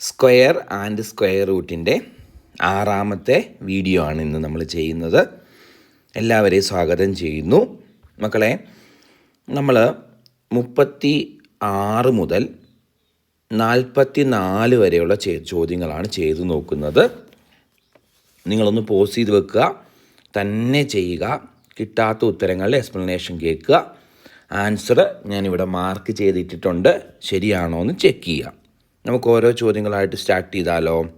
Square and square റൂട്ടിന്റെ ആറാമത്തെ video ആണ് ഇന്ന് നമ്മൾ ചെയ്യുന്നത്. എല്ലാവരെയും സ്വാഗതം ചെയ്യുന്നു. മക്കളെ നമ്മൾ മുപ്പത്തി ആറ് മുതൽ നാൽപ്പത്തി നാല് വരെയുള്ള ചോദ്യങ്ങളാണ് ചെയ്തു നോക്കുന്നത്. നിങ്ങളൊന്ന് പോസ് ചെയ്ത് വെക്കുക. തന്നെ ചെയ്യുക. കിട്ടാത്ത ഉത്തരങ്ങളുടെ എക്സ്പ്ലനേഷൻ കേൾക്കുക. ആൻസർ ഞാനിവിടെ മാർക്ക് ചെയ്തിട്ടിട്ടുണ്ട്. ശരിയാണോ എന്ന് ചെക്ക് ചെയ്യുക. നമുക്ക് ഓരോ ചോദ്യങ്ങളായിട്ട് സ്റ്റാർട്ട് ചെയ്താലോ?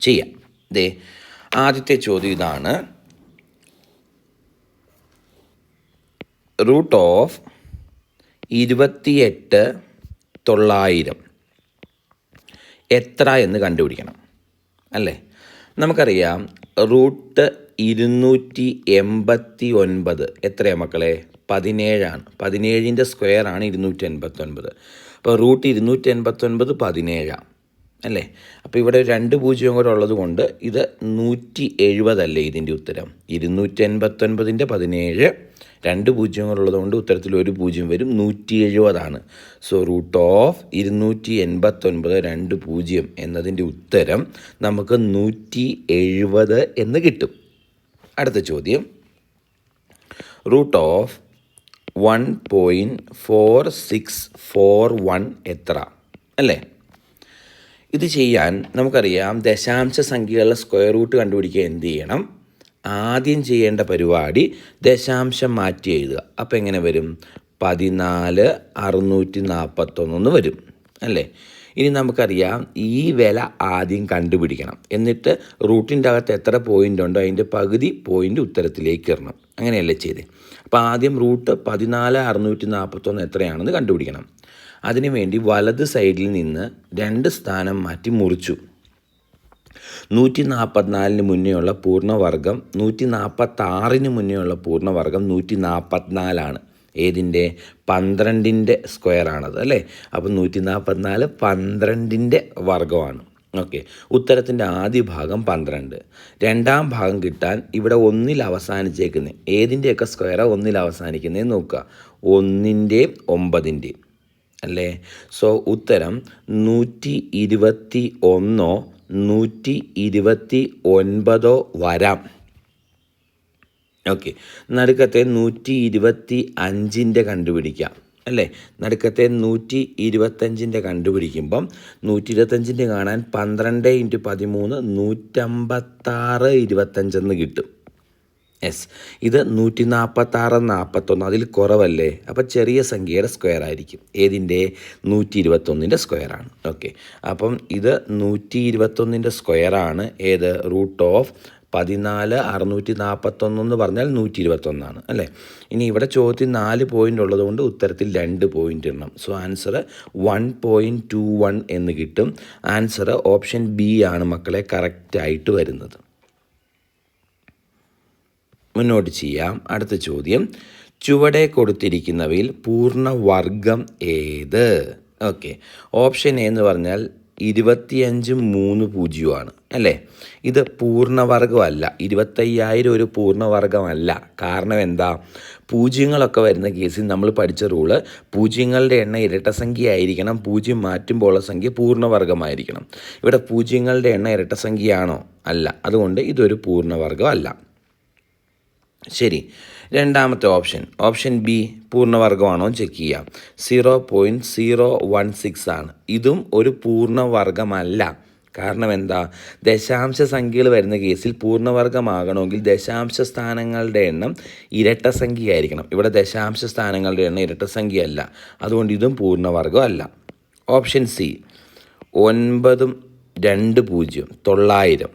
ചെയ്യാം. ദേ ആദ്യത്തെ ചോദ്യം ഇതാണ്. റൂട്ട് ഓഫ് ഇരുപത്തിയെട്ട് തൊള്ളായിരം. എത്ര എന്ന് കണ്ടുപിടിക്കണം. അല്ലേ? നമുക്കറിയാം റൂട്ട് ഇരുന്നൂറ്റി എൺപത്തി ഒൻപത് എത്രയാണ് മക്കളെ? പതിനേഴാണ്. പതിനേഴിന്റെ സ്ക്വയറാണ് ഇരുന്നൂറ്റി എൺപത്തൊൻപത് അപ്പോൾ റൂട്ട് ഇരുന്നൂറ്റി എൺപത്തൊൻപത് പതിനേഴാണ് അല്ലേ? അപ്പോൾ ഇവിടെ രണ്ട് പൂജ്യം കൂടെ ഉള്ളത് കൊണ്ട് ഇത് നൂറ്റി എഴുപതല്ലേ ഇതിന്റെ ഉത്തരം? ഇരുന്നൂറ്റി എൺപത്തൊൻപതിന്റെ പതിനേഴ് രണ്ട് പൂജ്യം കൂടെ ഉള്ളത് കൊണ്ട് ഉത്തരത്തിൽ ഒരു പൂജ്യം വരും. നൂറ്റി എഴുപതാണ് സോ റൂട്ട് ഓഫ് ഇരുന്നൂറ്റി എൺപത്തൊൻപത് രണ്ട് പൂജ്യം എന്നതിന്റെ ഉത്തരം നമുക്ക് നൂറ്റി എഴുപത് എന്ന് കിട്ടും. അടുത്ത ചോദ്യം. Root of one point four six four one എത്ര? അല്ലേ? ഇത് ചെയ്യാൻ നമുക്കറിയാം ദശാംശ സംഖ്യകളുടെ സ്ക്വയർ റൂട്ട് കണ്ടുപിടിക്കുക എന്ത് ചെയ്യണം? ആദ്യം ചെയ്യേണ്ട പരിപാടി ദശാംശം മാറ്റി എഴുതുക. അപ്പോൾ എങ്ങനെ വരും? പതിനാല് അറുന്നൂറ്റി നാൽപ്പത്തൊന്ന് വരും. അല്ലേ? ഇനി നമുക്കറിയാം ഈ വില ആദ്യം കണ്ടുപിടിക്കണം. എന്നിട്ട് റൂട്ടിന്റെ അകത്ത് എത്ര പോയിന്റ് ഉണ്ടോ അതിന്റെ പകുതി പോയിന്റ് ഉത്തരത്തിലേക്ക് ഇടണം അങ്ങനെയല്ലേ ചെയ്തേ. അപ്പോൾ ആദ്യം റൂട്ട് പതിനാല് അറുന്നൂറ്റി നാൽപ്പത്തൊന്ന് എത്രയാണെന്ന് കണ്ടുപിടിക്കണം. അതിനുവേണ്ടി വലത് സൈഡിൽ നിന്ന് രണ്ട് സ്ഥാനം മാറ്റി മുറിച്ചു. നൂറ്റി നാൽപ്പത്തിനാലിന് മുന്നേയുള്ള പൂർണവർഗം നൂറ്റി നാൽപ്പത്താറിന് മുന്നേയുള്ള പൂർണവർഗം നൂറ്റി നാൽപ്പത്തിനാലാണ് ഏതിന്റെ? പന്ത്രണ്ടിന്റെ സ്ക്വയറാണത് അല്ലേ? അപ്പം നൂറ്റി നാൽപ്പത്തിനാല് പന്ത്രണ്ടിന്റെ വർഗമാണ് ഓക്കെ. ഉത്തരത്തിന്റെ ആദ്യ ഭാഗം പന്ത്രണ്ട്. രണ്ടാം ഭാഗം കിട്ടാൻ ഇവിടെ ഒന്നിൽ അവസാനിച്ചേക്കുന്നത് ഏതിന്റെയൊക്കെ സ്ക്വയറാണ് ഒന്നിൽ അവസാനിക്കുന്നത് നോക്കുക. ഒന്നിന്റെയും ഒമ്പതിന്റെയും അല്ലേ? സോ ഉത്തരം നൂറ്റി ഇരുപത്തി ഒന്നോ നൂറ്റി ഇരുപത്തി ഒൻപതോ വരാം. ഓക്കെ നടുക്കത്തെ നൂറ്റി ഇരുപത്തി അഞ്ചിന്റെ കണ്ടുപിടിക്കാം. അല്ലേ? നടുക്കത്തെ നൂറ്റി ഇരുപത്തഞ്ചിന്റെ കണ്ടുപിടിക്കുമ്പം നൂറ്റി ഇരുപത്തഞ്ചിന്റെ കാണാൻ പന്ത്രണ്ട് ഇന്റു പതിമൂന്ന് നൂറ്റമ്പത്താറ് ഇരുപത്തഞ്ചെന്ന് കിട്ടും. എസ് ഇത് നൂറ്റി നാൽപ്പത്താറ് നാൽപ്പത്തൊന്ന് അതിൽ കുറവല്ലേ? അപ്പോൾ ചെറിയ സംഖ്യയുടെ സ്ക്വയർ ആയിരിക്കും. ഏതിന്റെ നൂറ്റി ഇരുപത്തൊന്നിന്റെ സ്ക്വയറാണ് ഓക്കെ അപ്പം ഇത് നൂറ്റി ഇരുപത്തൊന്നിന്റെ സ്ക്വയറാണ് ഏത്? റൂട്ട് ഓഫ് പതിനാല് അറുന്നൂറ്റി നാൽപ്പത്തൊന്ന് എന്ന് പറഞ്ഞാൽ നൂറ്റി ഇരുപത്തൊന്നാണ് അല്ലേ? ഇനി ഇവിടെ ചോദ്യത്തിൽ നാല് പോയിന്റ് ഉള്ളതുകൊണ്ട് ഉത്തരത്തിൽ രണ്ട് പോയിന്റ് ഇടണം. So answer one point two one എന്ന് കിട്ടും. ആൻസർ ഓപ്ഷൻ ബി ആണ് മക്കളെ കറക്റ്റായിട്ട് വരുന്നത്. മുന്നോട്ട് ചെയ്യാം. അടുത്ത ചോദ്യം. ചുവടെ കൊടുത്തിരിക്കുന്നവയിൽ പൂർണവർഗം ഏത്? ഓക്കെ ഓപ്ഷൻ എ എന്ന് പറഞ്ഞാൽ ഇരുപത്തിയഞ്ചും മൂന്ന് പൂജ്യമാണ് അല്ലേ? ഇത് പൂർണവർഗമല്ല ഇരുപത്തയ്യായിരം ഒരു പൂർണവർഗമല്ല കാരണം എന്താ? പൂജ്യങ്ങളൊക്കെ വരുന്ന കേസിൽ നമ്മൾ പഠിച്ച റൂൾ പൂജ്യങ്ങളുടെ എണ്ണം ഇരട്ടസംഖ്യ ആയിരിക്കണം പൂജ്യം മാറ്റുമ്പോഴുള്ള സംഖ്യ പൂർണവർഗമായിരിക്കണം ഇവിടെ പൂജ്യങ്ങളുടെ എണ്ണം ഇരട്ട സംഖ്യയാണോ അല്ല. അതുകൊണ്ട് ഇതൊരു പൂർണവർഗമല്ല ശരി. രണ്ടാമത്തെ ഓപ്ഷൻ. ഓപ്ഷൻ ബി പൂർണവർഗമാണോ ചെക്ക് ചെയ്യാം zero point zero one six ആണ്. ഇതും ഒരു പൂർണവർഗമല്ല കാരണം എന്താ? ദശാംശ സംഖ്യകൾ വരുന്ന കേസിൽ പൂർണവർഗമാകണമെങ്കിൽ ദശാംശ സ്ഥാനങ്ങളുടെ എണ്ണം ഇരട്ട സംഖ്യയായിരിക്കണം. ഇവിടെ ദശാംശ സ്ഥാനങ്ങളുടെ എണ്ണം ഇരട്ട സംഖ്യയല്ല. അതുകൊണ്ട് ഇതും പൂർണവർഗമല്ല ഓപ്ഷൻ സി. ഒൻപതും രണ്ട് പൂജ്യം. തൊള്ളായിരം.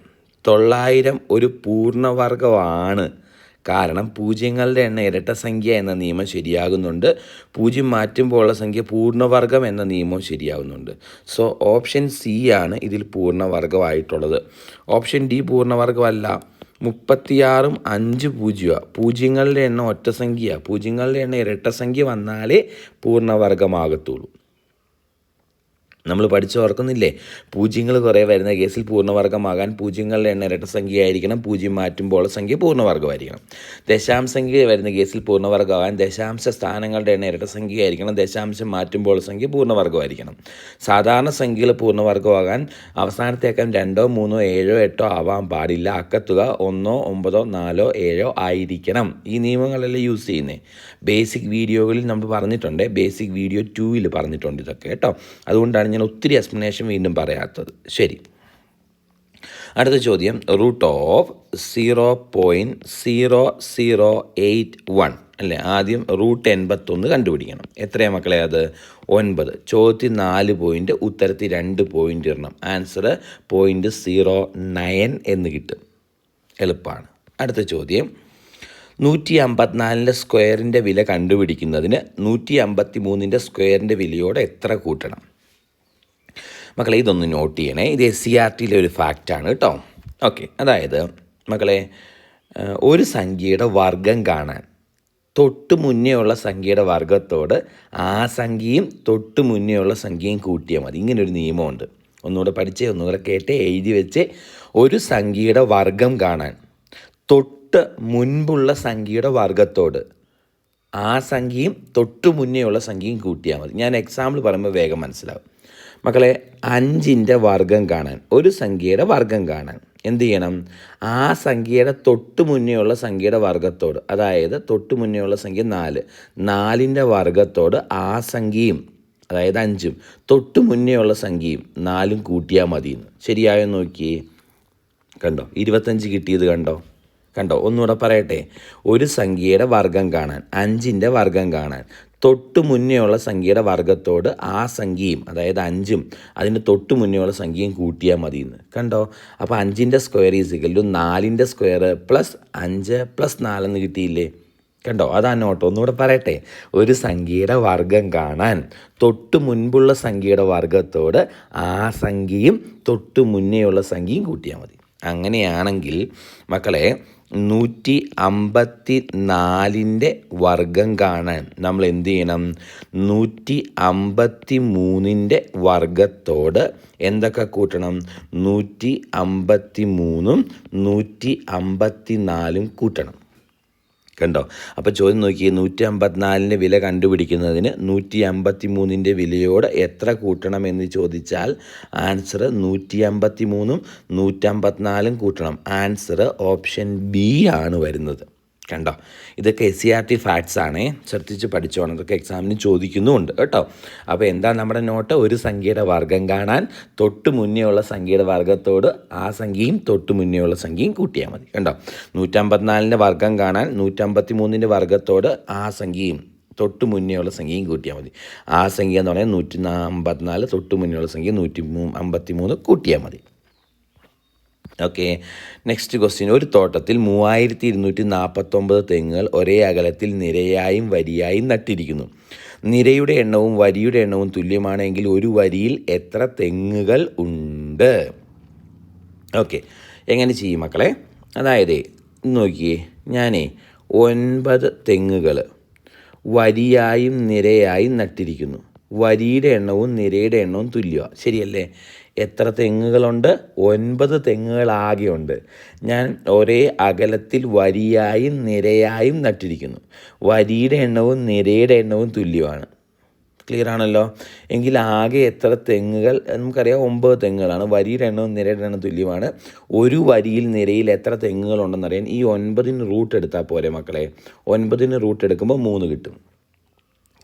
തൊള്ളായിരം ഒരു പൂർണവർഗമാണ് കാരണം പൂജ്യങ്ങളുടെ എണ്ണം ഇരട്ട സംഖ്യ എന്ന നിയമം ശരിയാകുന്നുണ്ട്. പൂജ്യം മാറ്റുമ്പോഴുള്ള സംഖ്യ പൂർണവർഗം എന്ന നിയമവും ശരിയാകുന്നുണ്ട്. സോ ഓപ്ഷൻ സി ആണ് ഇതിൽ പൂർണവർഗമായിട്ടുള്ളത്. Option D പൂർണവർഗമല്ല. മുപ്പത്തിയാറും അഞ്ച് പൂജ്യമാണ് പൂജ്യങ്ങളുടെ എണ്ണം ഒറ്റ സംഖ്യ പൂജ്യങ്ങളുടെ എണ്ണം ഇരട്ട സംഖ്യ വന്നാലേ പൂർണവർഗമാകത്തുള്ളൂ. നമ്മൾ പഠിച്ചു ഓർക്കുന്നില്ലേ? പൂജ്യങ്ങൾ കുറേ വരുന്ന കേസിൽ പൂർണവർഗമാകാൻ പൂജ്യങ്ങളുടെ എണ്ണ ഇരട്ട സംഖ്യയായിരിക്കണം. പൂജ്യം മാറ്റുമ്പോൾ സംഖ്യ പൂർണവർഗമായിരിക്കണം. ദശാംശംഖ്യ വരുന്ന കേസിൽ പൂർണവർഗമാകാൻ ദശാംശ സ്ഥാനങ്ങളുടെ എണ്ണ ഇരട്ട സംഖ്യയായിരിക്കണം. ദശാംശം മാറ്റുമ്പോൾ സംഖ്യ പൂർണവർഗമായിരിക്കണം. സാധാരണ സംഖ്യകൾ പൂർണവർഗമാകാൻ അവസാനത്തേക്കാൻ രണ്ടോ മൂന്നോ ഏഴോ എട്ടോ ആവാൻ പാടില്ല. അക്കത്തുക ഒന്നോ ഒമ്പതോ നാലോ ഏഴോ ആയിരിക്കണം. ഈ നിയമങ്ങളെല്ലാം യൂസ് ചെയ്യുന്നത് ബേസിക് വീഡിയോകളിൽ നമ്മൾ പറഞ്ഞിട്ടുണ്ട്. ബേസിക് വീഡിയോ ടൂവിൽ പറഞ്ഞിട്ടുണ്ട് ഇതൊക്കെ കേട്ടോ. അതുകൊണ്ടാണ് ഞാൻ ഒത്തിരി എക്സ്പ്ലനേഷൻ വീണ്ടും പറയാത്തത്. ശരി. അടുത്ത ചോദ്യം. Root of zero point zero zero eight one അല്ലേ? ആദ്യം റൂട്ട് എൺപത്തൊന്ന് കണ്ടുപിടിക്കണം. എത്രയാണ് മക്കളെ അത്? ഒൻപത്. ചോദ്യത്തിൽ നാല് പോയിന്റ് ഉത്തരത്തിൽ രണ്ട് പോയിന്റ് ഇടണം. ആൻസർ പോയിന്റ് സീറോ നയൻ എന്ന് കിട്ടും. എളുപ്പമാണ് അടുത്ത ചോദ്യം. നൂറ്റി അമ്പത്തിനാലിന്റെ സ്ക്വയറിന്റെ വില കണ്ടുപിടിക്കുന്നതിന് നൂറ്റി അമ്പത്തി മൂന്നിന്റെ സ്ക്വയറിന്റെ വിലയോട് എത്ര കൂട്ടണം? മക്കളെ ഇതൊന്ന് നോട്ട് ചെയ്യണേ. ഇത് എസ് സി ആർ ടിയിലെ ഒരു ഫാക്റ്റാണ് കേട്ടോ. ഓക്കെ അതായത് മക്കളെ ഒരു സംഖ്യയുടെ വർഗം കാണാൻ തൊട്ട് മുന്നേ ഉള്ള സംഖ്യയുടെ വർഗത്തോട് ആ സംഖ്യയും തൊട്ട് മുന്നേ ഉള്ള സംഖ്യയും കൂട്ടിയാൽ മതി. ഇങ്ങനൊരു നിയമമുണ്ട്. ഒന്നുകൂടെ പഠിച്ചേ ഒന്നുകൂടെ കേട്ടേ എഴുതി വെച്ച്. ഒരു സംഖ്യയുടെ വർഗം കാണാൻ തൊട്ട് മുൻപുള്ള സംഖ്യയുടെ വർഗത്തോട് ആ സംഖ്യയും തൊട്ട് മുന്നേ ഉള്ള സംഖ്യയും കൂട്ടിയാൽ മതി. ഞാൻ എക്സാമ്പിൾ പറയുമ്പോൾ വേഗം മനസ്സിലാവും. മക്കളെ അഞ്ചിന്റെ വർഗം കാണാൻ ഒരു സംഖ്യയുടെ വർഗം കാണാൻ എന്ത് ചെയ്യണം? ആ സംഖ്യയുടെ തൊട്ട് മുന്നേ ഉള്ള സംഖ്യയുടെ വർഗത്തോട് അതായത് തൊട്ട് മുന്നേ ഉള്ള സംഖ്യ നാല് നാലിന്റെ വർഗത്തോട് ആ സംഖ്യയും അതായത് അഞ്ചും തൊട്ട് മുന്നേ ഉള്ള സംഖ്യയും നാലും കൂട്ടിയാൽ മതിയെന്ന്. ശരിയായോ നോക്കിയേ. കണ്ടോ? ഇരുപത്തഞ്ച് കിട്ടിയത് കണ്ടോ? കണ്ടോ? ഒന്നുകൂടെ പറയട്ടെ. ഒരു സംഖ്യയുടെ വർഗം കാണാൻ അഞ്ചിന്റെ വർഗം കാണാൻ തൊട്ട് മുന്നേ ഉള്ള സംഖ്യയുടെ വർഗത്തോട് ആ സംഖ്യയും അതായത് അഞ്ചും അതിന് തൊട്ട് മുന്നേ ഉള്ള സംഖ്യയും കൂട്ടിയാൽ മതി എന്ന് കണ്ടോ? അപ്പോൾ അഞ്ചിന്റെ square is is equal to നാലിന്റെ സ്ക്വയർ പ്ലസ് അഞ്ച് പ്ലസ് നാലെന്ന് കിട്ടിയില്ലേ? കണ്ടോ? അതാ നോട്ട് ഒന്നുകൂടെ പറയട്ടെ. ഒരു സംഖ്യയുടെ വർഗം കാണാൻ തൊട്ട് മുൻപുള്ള സംഖ്യയുടെ വർഗത്തോട് ആ സംഖ്യയും തൊട്ട് മുന്നേയുള്ള സംഖ്യയും കൂട്ടിയാൽ മതി. അങ്ങനെയാണെങ്കിൽ മക്കളെ നൂറ്റി അമ്പത്തി നാലിന്റെ വർഗം കാണാൻ നമ്മൾ എന്ത് ചെയ്യണം? നൂറ്റി അമ്പത്തി മൂന്നിന്റെ വർഗത്തോട് എന്തൊക്കെ കൂട്ടണം? നൂറ്റി അമ്പത്തി മൂന്നും നൂറ്റി അമ്പത്തി നാലും കൂട്ടണം. കണ്ടോ? അപ്പോൾ ചോദ്യം നോക്കി നൂറ്റി അമ്പത്തിനാലിന്റെ വില കണ്ടുപിടിക്കുന്നതിന് നൂറ്റി അമ്പത്തി മൂന്നിന്റെ വിലയോട് എത്ര കൂട്ടണം എന്ന് ചോദിച്ചാൽ ആൻസർ നൂറ്റി അമ്പത്തി മൂന്നും നൂറ്റമ്പത്തിനാലും കൂട്ടണം. ആൻസർ ഓപ്ഷൻ ബി ആണ് വരുന്നത്. കണ്ടോ ഇതൊക്കെ S C R T facts ആണേ. ശ്രദ്ധിച്ച് പഠിച്ചോണം. ഇതൊക്കെ എക്സാമിന് ചോദിക്കുന്നുമുണ്ട് കേട്ടോ. അപ്പോൾ എന്താ നമ്മുടെ നോട്ട്? ഒരു സംഖ്യയുടെ വർഗം കാണാൻ തൊട്ട് മുന്നേ ഉള്ള സംഖ്യയുടെ വർഗത്തോട് ആ സംഖ്യയും തൊട്ട് മുന്നേ ഉള്ള സംഖ്യയും കൂട്ടിയാൽ മതി കണ്ടോ. നൂറ്റമ്പത്തിനാലിന്റെ വർഗം കാണാൻ നൂറ്റമ്പത്തി മൂന്നിന്റെ വർഗത്തോട് ആ സംഖ്യയും തൊട്ട് മുന്നേ ഉള്ള സംഖ്യയും കൂട്ടിയാൽ മതി. ആ സംഖ്യ എന്ന് പറഞ്ഞാൽ നൂറ്റി അമ്പത്തിനാല് തൊട്ട് മുന്നേ ഉള്ള സംഖ്യ നൂറ്റി അമ്പത്തി മൂന്ന് കൂട്ടിയാൽ മതി. ഓക്കെ നെക്സ്റ്റ് ക്വസ്റ്റ്യൻ ഒരു തോട്ടത്തിൽ മൂവായിരത്തി ഇരുന്നൂറ്റി നാൽപ്പത്തൊമ്പത് തെങ്ങുകൾ ഒരേ അകലത്തിൽ നിരയായും വരിയായും നട്ടിരിക്കുന്നു. നിരയുടെ എണ്ണവും വരിയുടെ എണ്ണവും തുല്യമാണെങ്കിൽ ഒരു വരിയിൽ എത്ര തെങ്ങുകൾ ഉണ്ട്? ഓക്കെ എങ്ങനെ ചെയ്യും മക്കളെ? അതായത് നോക്കിയേ ഞാനേ ഒൻപത് തെങ്ങുകൾ വരിയായും നിരയായും നട്ടിരിക്കുന്നു. വരിയുടെ എണ്ണവും നിരയുടെ എണ്ണവും തുല്യമാണ് ശരിയല്ലേ? എത്ര തെങ്ങുകളുണ്ട്? ഒൻപത് തെങ്ങുകളാകെയുണ്ട്. ഞാൻ ഒരേ അകലത്തിൽ വരിയായും നിരയായും നട്ടിരിക്കുന്നു. വരിയുടെ എണ്ണവും നിരയുടെ എണ്ണവും തുല്യമാണ്. ക്ലിയർ ആണല്ലോ? എങ്കിൽ ആകെ എത്ര തെങ്ങുകൾ? നമുക്കറിയാം ഒമ്പത് തെങ്ങുകളാണ്. വരിയുടെ എണ്ണവും നിരയുടെ എണ്ണവും തുല്യമാണ്. ഒരു വരിയിൽ നിരയിൽ എത്ര തെങ്ങുകളുണ്ടെന്നറിയാൻ ഈ ഒൻപതിന് റൂട്ട് എടുത്താൽ പോരെ മക്കളെ? ഒൻപതിന് റൂട്ട് എടുക്കുമ്പോൾ മൂന്ന് കിട്ടും.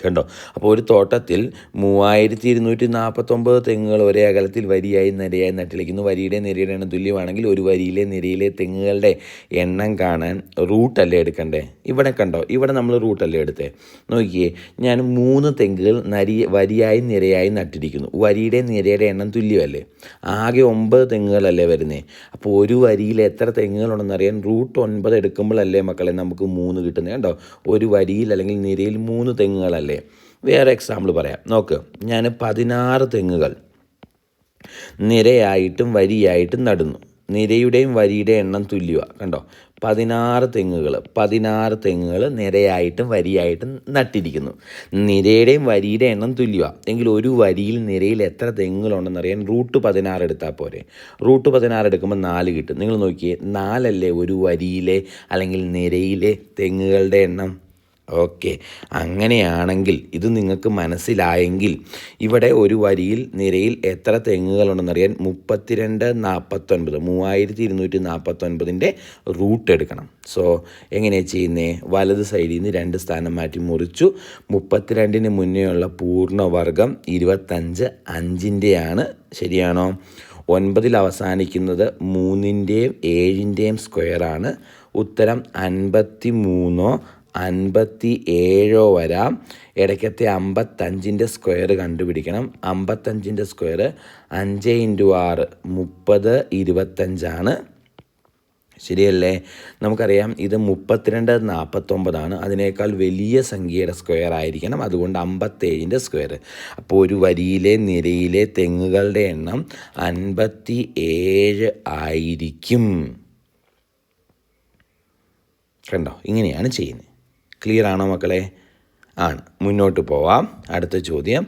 കണ്ടോ? അപ്പോൾ ഒരു തോട്ടത്തിൽ മൂവായിരത്തി ഇരുന്നൂറ്റി നാൽപ്പത്തൊമ്പത് തെങ്ങുകൾ ഒരേ അകലത്തിൽ വരിയായി നിരയായി നട്ടിരിക്കുന്നു. വരിയുടെ നിരയുടെ എണ്ണം തുല്യമാണെങ്കിൽ ഒരു വരിയിലെ നിരയിലെ തെങ്ങുകളുടെ എണ്ണം കാണാൻ റൂട്ടല്ലേ എടുക്കണ്ടേ? ഇവിടെ കണ്ടോ? ഇവിടെ നമ്മൾ റൂട്ടല്ലേ എടുത്തേ? നോക്കിയേ ഞാൻ മൂന്ന് തെങ്ങുകൾ നരി വരിയായി നിരയായി നട്ടിരിക്കുന്നു. വരിയുടെ നിരയുടെ എണ്ണം തുല്യമല്ലേ? ആകെ ഒമ്പത് തെങ്ങുകളല്ലേ വരുന്നേ? അപ്പോൾ ഒരു വരിയിൽ എത്ര തെങ്ങുകളുണ്ടെന്ന് അറിയാൻ റൂട്ട് ഒൻപത് എടുക്കുമ്പോഴല്ലേ മക്കളെ നമുക്ക് മൂന്ന് കിട്ടുന്നത് കണ്ടോ? ഒരു വരിയിൽ അല്ലെങ്കിൽ നിരയിൽ മൂന്ന് തെങ്ങുകളല്ലേ? വേറെ എക്സാമ്പിൾ പറയാം. നോക്ക് ഞാൻ പതിനാറ് തെങ്ങുകൾ നിരയായിട്ടും വരിയായിട്ടും നടുന്നു. നിരയുടെയും വരിയുടെ എണ്ണം തുല്യമാണ് കണ്ടോ? പതിനാറ് തെങ്ങുകൾ പതിനാറ് തെങ്ങുകൾ നിരയായിട്ടും വരിയായിട്ടും നട്ടിരിക്കുന്നു. നിരയുടെയും വരിയുടെ എണ്ണം തുല്യമാണ് എങ്കിൽ ഒരു വരിയിൽ നിരയിൽ എത്ര തെങ്ങുകളുണ്ടെന്നറിയാൻ റൂട്ട് പതിനാറ് എടുത്താൽ പോരെ. റൂട്ട് പതിനാറ് എടുക്കുമ്പോൾ നാല് കിട്ടും. നിങ്ങൾ നോക്കിയേ നാലല്ലേ ഒരു വരിയിലെ അല്ലെങ്കിൽ നിരയിലെ തെങ്ങുകളുടെ എണ്ണം? ഓക്കെ. അങ്ങനെയാണെങ്കിൽ ഇത് നിങ്ങൾക്ക് മനസ്സിലായെങ്കിൽ ഇവിടെ ഒരു വരിയിൽ നിരയിൽ എത്ര തെങ്ങുകളുണ്ടെന്നറിയാൻ മുപ്പത്തിരണ്ട് നാൽപ്പത്തൊൻപത് മൂവായിരത്തി ഇരുന്നൂറ്റി നാൽപ്പത്തൊൻപതിന്റെ റൂട്ട് എടുക്കണം. സോ എങ്ങനെയാണ് ചെയ്യുന്നത് വലത് സൈഡിൽ നിന്ന് രണ്ട് സ്ഥാനം മാറ്റി മുറിച്ചു. മുപ്പത്തിരണ്ടിന് മുന്നേയുള്ള പൂർണവർഗം ഇരുപത്തഞ്ച് അഞ്ചിന്റെയാണ്. ശരിയാണോ? ഒൻപതിൽ അവസാനിക്കുന്നത് മൂന്നിന്റെയും ഏഴിന്റെയും സ്ക്വയറാണ്. ഉത്തരം അൻപത്തി മൂന്നോ അൻപത്തി ഏഴോ വരാം. ഇടയ്ക്കത്തെ അമ്പത്തഞ്ചിന്റെ സ്ക്വയർ കണ്ടുപിടിക്കണം. അമ്പത്തഞ്ചിന്റെ സ്ക്വയർ അഞ്ച് ഇന്റു ആറ് മുപ്പത് ഇരുപത്തഞ്ചാണ്. ശരിയല്ലേ? നമുക്കറിയാം ഇത് മുപ്പത്തിരണ്ട് നാൽപ്പത്തൊമ്പതാണ്. അതിനേക്കാൾ വലിയ സംഖ്യയുടെ സ്ക്വയർ ആയിരിക്കണം. അതുകൊണ്ട് അമ്പത്തേഴിന്റെ സ്ക്വയർ അപ്പോൾ ഒരു വരിയിലെ നിരയിലെ തെങ്ങുകളുടെ എണ്ണം അൻപത്തി ഏഴ് ആയിരിക്കും. കണ്ടോ? ഇങ്ങനെയാണ് ചെയ്യുന്നത്. ക്ലിയർ ആണോ മക്കളെ? ആണ്. മുന്നോട്ട് പോവാം. അടുത്ത ചോദ്യം.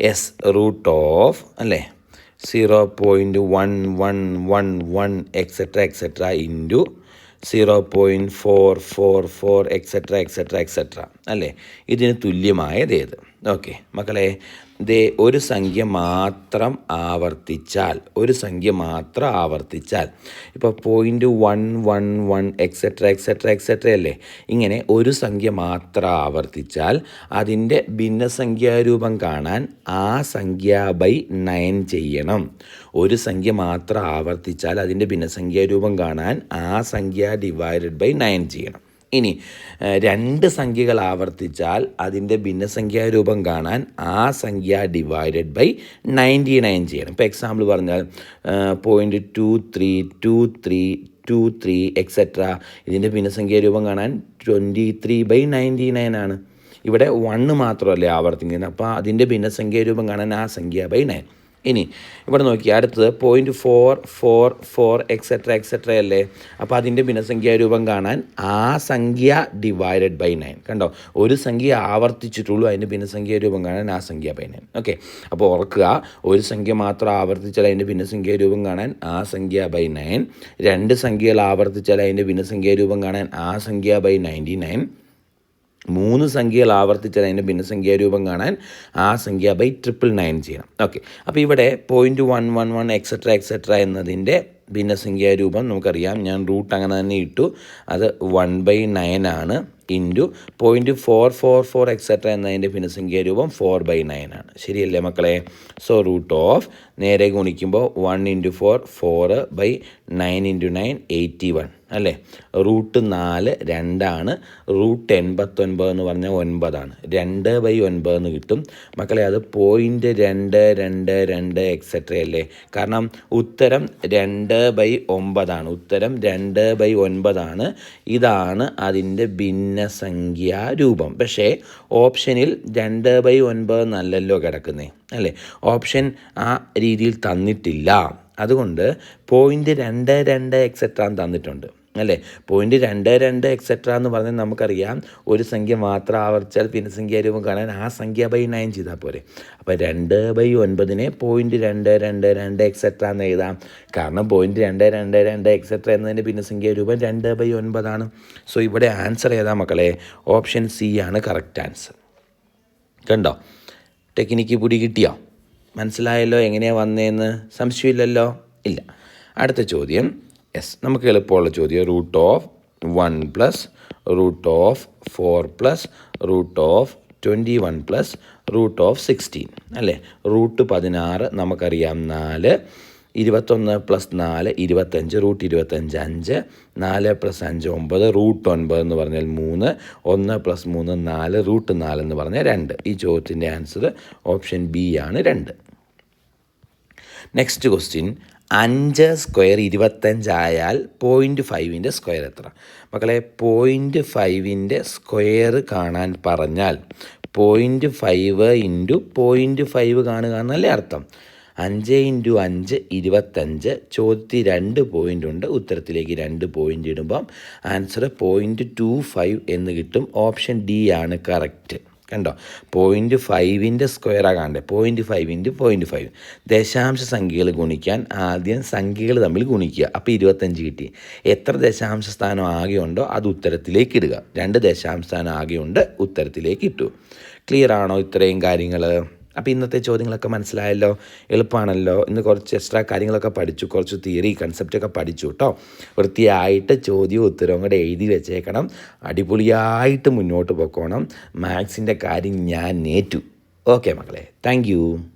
എസ് റൂട്ട് ഓഫ് അല്ലേ? Zero point one one one one etcetera etcetera into zero point four four four etcetera etcetera etcetera അല്ലേ? ഇതിന് തുല്യമായത് ഏത്? ഓക്കെ മക്കളെ ദേ ഒരു സംഖ്യ മാത്രം ആവർത്തിച്ചാൽ ഒരു സംഖ്യ മാത്രം ആവർത്തിച്ചാൽ. ഇപ്പോൾ point one one one etcetera etcetera etcetera അല്ലേ? ഇങ്ങനെ ഒരു സംഖ്യ മാത്രം ആവർത്തിച്ചാൽ അതിന്റെ ഭിന്നസംഖ്യാരൂപം കാണാൻ ആ സംഖ്യ ബൈ നയൻ ചെയ്യണം. ഒരു സംഖ്യ മാത്രം ആവർത്തിച്ചാൽ അതിന്റെ ഭിന്നസംഖ്യാരൂപം കാണാൻ ആ സംഖ്യ ഡിവൈഡഡ് ബൈ നയൻ ചെയ്യണം. ഇനി രണ്ട് സംഖ്യകൾ ആവർത്തിച്ചാൽ അതിന്റെ ഭിന്നസംഖ്യാരൂപം കാണാൻ ആ സംഖ്യ ഡിവൈഡഡ് ബൈ നയന്റി നയൻ ചെയ്യണം. ഇപ്പോൾ എക്സാമ്പിൾ പറഞ്ഞാൽ point two three two three two three etcetera ഇതിന്റെ ഭിന്നസംഖ്യാരൂപം കാണാൻ twenty three by ninety nine ആണ്. ഇവിടെ വണ്ണ് മാത്രമല്ലേ ആവർത്തിക്കുന്നത്. അപ്പോൾ അതിന്റെ ഭിന്നസംഖ്യാരൂപം കാണാൻ ആ സംഖ്യ ബൈ നയൻ ഇനി ഇവിടെ നോക്കി അടുത്തത് point four four four etcetera etcetera അല്ലേ? അപ്പോൾ അതിന്റെ ഭിന്നസംഖ്യാരൂപം കാണാൻ ആ സംഖ്യ ഡിവൈഡഡ് ബൈ നയൻ കണ്ടോ? ഒരു സംഖ്യ ആവർത്തിച്ചിട്ടുള്ളൂ അതിന്റെ ഭിന്നസംഖ്യാരൂപം കാണാൻ ആ സംഖ്യ ബൈ നയൻ ഓക്കെ അപ്പോൾ ഓർക്കുക ഒരു സംഖ്യ മാത്രം ആവർത്തിച്ചാൽ അതിന്റെ ഭിന്നസംഖ്യാരൂപം കാണാൻ ആ സംഖ്യ ബൈ നയൻ രണ്ട് സംഖ്യകൾ ആവർത്തിച്ചാൽ അതിന്റെ ഭിന്നസംഖ്യാരൂപം കാണാൻ ആ സംഖ്യ ബൈ നയന്റി നയൻ മൂന്ന് സംഖ്യകൾ ആവർത്തിച്ചാൽ അതിന്റെ ഭിന്നസംഖ്യാരൂപം കാണാൻ ആ സംഖ്യ ബൈ ട്രിപ്പിൾ നയൻ ചെയ്യണം. ഓക്കെ അപ്പോൾ ഇവിടെ point one one one etcetera etcetera എന്നതിന്റെ ഭിന്നസംഖ്യാരൂപം നമുക്കറിയാം. ഞാൻ റൂട്ട് അങ്ങനെ തന്നെ ഇട്ടു. അത് വൺ ബൈ നയൻ ആണ്. Into point four four four etcetera എന്നതിന്റെ ഭിന്നസംഖ്യാരൂപം ഫോർ ബൈ നയൻ ആണ്. ശരിയല്ലേ മക്കളെ? സോ റൂട്ട് ഓഫ് നേരെ ഗുണിക്കുമ്പോൾ one into four four by nine into nine eighty one അല്ലേ? റൂട്ട് നാല് രണ്ടാണ് റൂട്ട് എൺപത്തൊൻപത് എന്ന് പറഞ്ഞാൽ ഒൻപതാണ്. രണ്ട് ബൈ ഒൻപത് എന്ന് കിട്ടും. മക്കളെ അത് പോയിന്റ് രണ്ട് രണ്ട് രണ്ട് എക്സെട്ര അല്ലേ? കാരണം ഉത്തരം രണ്ട് ബൈ ഒമ്പതാണ് ഉത്തരം രണ്ട് ബൈ ഒൻപതാണ്. ഇതാണ് അതിന്റെ ഭിന്നസംഖ്യാ രൂപം. പക്ഷേ ഓപ്ഷനിൽ രണ്ട് ബൈ ഒൻപത് എന്നല്ലല്ലോ കിടക്കുന്നത് അല്ലേ? ഓപ്ഷൻ ആ രീതിയിൽ തന്നിട്ടില്ല. അതുകൊണ്ട് പോയിന്റ് രണ്ട് രണ്ട് എക്സെട്രാന്ന് തന്നിട്ടുണ്ട്. അല്ലേ? പോയിന്റ് രണ്ട് രണ്ട് എക്സെട്ര എന്ന് പറഞ്ഞാൽ നമുക്കറിയാം. ഒരു സംഖ്യ മാത്രം ആവർത്തിച്ചാൽ പിന്നെ സംഖ്യാരൂപം കാണാൻ ആ സംഖ്യ ബൈ നയൻ ചെയ്താൽ പോരെ. അപ്പോൾ രണ്ട് ബൈ ഒൻപതിനെ പോയിന്റ് രണ്ട് രണ്ട് രണ്ട് എക്സെട്ര എന്ന് എഴുതാം. കാരണം പോയിന്റ് രണ്ട് രണ്ട് രണ്ട് എക്സെട്ര എന്നതിന്റെ പിന്നെ സംഖ്യാരൂപം രണ്ട് ബൈ ഒൻപതാണ് സോ ഇവിടെ ആൻസർ ഏതാ മക്കളെ? ഓപ്ഷൻ സി ആണ് കറക്റ്റ് ആൻസർ കണ്ടോ? ടെക്നിക്ക് പിടി കിട്ടിയോ? മനസ്സിലായല്ലോ എങ്ങനെയാണ് വന്നതെന്ന് സംശയമില്ലല്ലോ? ഇല്ല. അടുത്ത ചോദ്യം. യെസ് നമുക്ക് എളുപ്പമുള്ള ചോദ്യം. Root of one plus root of four plus root of twenty one plus root of sixteen അല്ലേ? റൂട്ട് പതിനാറ് നമുക്കറിയാം നാല്. ഇരുപത്തൊന്ന് പ്ലസ് നാല് ഇരുപത്തഞ്ച്. റൂട്ട് ഇരുപത്തഞ്ച് അഞ്ച്. നാല് പ്ലസ് അഞ്ച് ഒമ്പത്. റൂട്ട് ഒൻപത് എന്ന് പറഞ്ഞാൽ മൂന്ന്. ഒന്ന് പ്ലസ് മൂന്ന് നാല്. റൂട്ട് നാല് എന്ന് പറഞ്ഞാൽ രണ്ട്. ഈ ചോദ്യത്തിന്റെ ആൻസർ ഓപ്ഷൻ ബി ആണ് രണ്ട്. നെക്സ്റ്റ് ക്വസ്റ്റ്യൻ അഞ്ച് സ്ക്വയർ ഇരുപത്തഞ്ചായാൽ പോയിന്റ് ഫൈവിന്റെ സ്ക്വയർ എത്ര? മക്കളെ പോയിന്റ് ഫൈവിന്റെ സ്ക്വയർ കാണാൻ പറഞ്ഞാൽ point five into point five കാണുക എന്നല്ലേ അർത്ഥം? അഞ്ച് ഇന്റു അഞ്ച് ഇരുപത്തഞ്ച് ചോദ്യത്തിൽ രണ്ട് പോയിന്റ് ഉണ്ട് ഉത്തരത്തിലേക്ക് രണ്ട് പോയിന്റ് ഇടുമ്പം ആൻസർ പോയിന്റ് ടു ഫൈവ് എന്ന് കിട്ടും ഓപ്ഷൻ ഡി ആണ് കറക്റ്റ് കണ്ടോ? പോയിന്റ് ഫൈവിന്റെ സ്ക്വയറാണ് കാണേണ്ടത് point five into point five ദശാംശ സംഖ്യകൾ ഗുണിക്കാൻ ആദ്യം സംഖ്യകൾ തമ്മിൽ ഗുണിക്കുക. അപ്പോൾ ഇരുപത്തഞ്ച് കിട്ടി. എത്ര ദശാംശ സ്ഥാനം ആകെയുണ്ടോ അത് ഉത്തരത്തിലേക്ക് ഇടുക. രണ്ട് ദശാംശ സ്ഥാനം ആകെയുണ്ട് ഉത്തരത്തിലേക്ക് ഇട്ടു. ക്ലിയർ ആണോ ഇത്രയും കാര്യങ്ങൾ അപ്പോൾ ഇന്നത്തെ ചോദ്യങ്ങളൊക്കെ മനസ്സിലായല്ലോ എളുപ്പമാണല്ലോ ഇന്ന് കുറച്ച് എക്സ്ട്രാ കാര്യങ്ങളൊക്കെ പഠിച്ചു കുറച്ച് തിയറി കൺസെപ്റ്റൊക്കെ പഠിച്ചു കേട്ടോ വൃത്തിയായിട്ട് ചോദ്യവും ഉത്തരവും കൂടെ എഴുതി വെച്ചേക്കണം. അടിപൊളിയായിട്ട് മുന്നോട്ട് പോക്കോണം. മാത്സിന്റെ കാര്യം ഞാൻ നേറ്റു ഓക്കെ മക്കളെ താങ്ക്